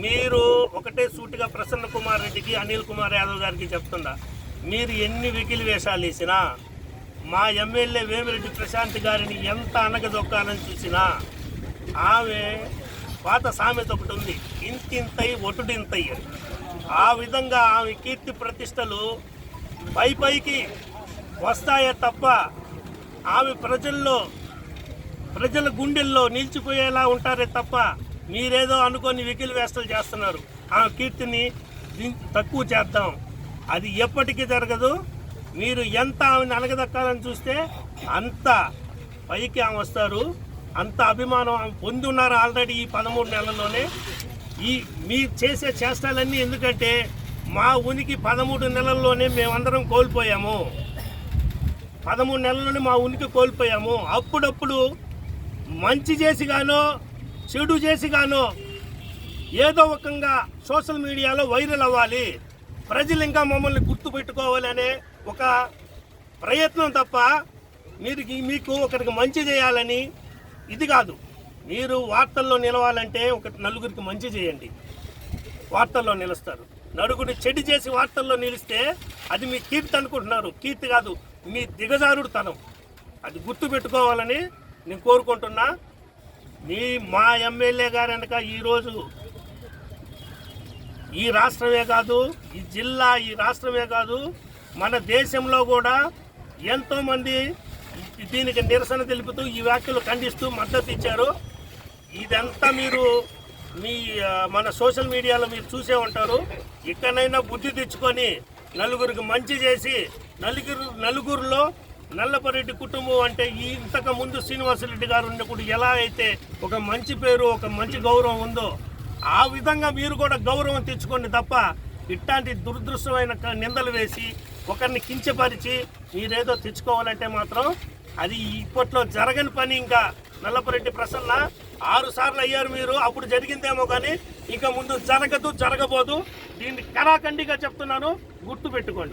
మీరు ఒకటే సూటిగా ప్రసన్న కుమార్ రెడ్డికి అనిల్ కుమార్ యాదవ్ గారికి చెప్తుండా మీరు ఎన్ని వెకిలి వేషాలు వేసినా మా ఎమ్మెల్యే వేమిరెడ్డి ప్రశాంత్ గారిని ఎంత అనగదొక్కానని చూసినా ఆమె పాత సామెత ఒకటి ఉంది ఇంతింతై ఒటుడింతయ్య ఆ విధంగా ఆమె కీర్తి ప్రతిష్టలు పై పైకి వస్తాయే తప్ప ఆమె ప్రజల్లో ప్రజల గుండెల్లో నిలిచిపోయేలా ఉంటారే తప్ప మీరేదో అనుకొని వికిలి వేస్తలు చేస్తున్నారు. ఆ కీర్తిని తక్కువ చేద్దాం. అది ఎప్పటికీ జరగదు. మీరు ఎంత ఆమెను అనగదక్కాలని చూస్తే అంత పైకి ఆమె వస్తారు. అంత అభిమానం ఆమె పొంది ఉన్నారు ఆల్రెడీ ఈ పదమూడు నెలల్లోనే. ఈ మీరు చేసే చేష్టాలన్నీ ఎందుకంటే మా ఉనికి పదమూడు నెలల్లోనే మేమందరం కోల్పోయాము. పదమూడు నెలల్లోనే మా ఉనికి కోల్పోయాము. అప్పుడప్పుడు మంచి చేసి గానో చెడు చేసి గాను ఏదో ఒకంగా సోషల్ మీడియాలో వైరల్ అవ్వాలి. ప్రజలు ఇంకా మమ్మల్ని గుర్తుపెట్టుకోవాలి అనే ఒక ప్రయత్నం తప్ప మీరు మీకు ఒకరికి మంచి చేయాలని ఇది కాదు. మీరు వార్తల్లో నిలవాలంటే ఒక నలుగురికి మంచి చేయండి. వార్తల్లో నిలుస్తారు. నడుగుని చెడు చేసి వార్తల్లో నిలిస్తే అది మీ కీర్తి అనుకుంటున్నారు. కీర్తి కాదు మీ దిగజారుడు తనం అది గుర్తు పెట్టుకోవాలని నేను కోరుకుంటున్నా. మీ మా ఎమ్మెల్యే గారు వెనక ఈరోజు ఈ రాష్ట్రమే కాదు ఈ జిల్లా ఈ రాష్ట్రమే కాదు మన దేశంలో కూడా ఎంతోమంది దీనికి నిరసన తెలుపుతూ ఈ వ్యాఖ్యలు ఖండిస్తూ మద్దతు ఇచ్చారు. ఇదంతా మీరు మీ మన సోషల్ మీడియాలో మీరు చూసే ఉంటారు. ఇక్కడైనా బుద్ధి తెచ్చుకొని నలుగురికి మంచి చేసి నలుగురు నలుగురిలో నల్లపరెడ్డి కుటుంబం అంటే ఈ ఇంతకు ముందు శ్రీనివాసరెడ్డి గారు ఉన్నప్పుడు ఎలా అయితే ఒక మంచి పేరు ఒక మంచి గౌరవం ఉందో ఆ విధంగా మీరు కూడా గౌరవం తెచ్చుకోండి తప్ప ఇట్లాంటి దురదృష్టమైన నిందలు వేసి ఒకరిని కించపరిచి మీరేదో తెచ్చుకోవాలంటే మాత్రం అది ఇప్పట్లో జరగని పని ఇంకా నల్లపరెడ్డి ప్రసన్న. ఆరు సార్లు అయ్యారు మీరు అప్పుడు జరిగిందేమో కానీ ఇంకా ముందు జరగదు జరగబోదు. దీన్ని కరాఖండిగా చెప్తున్నాను గుర్తు పెట్టుకోండి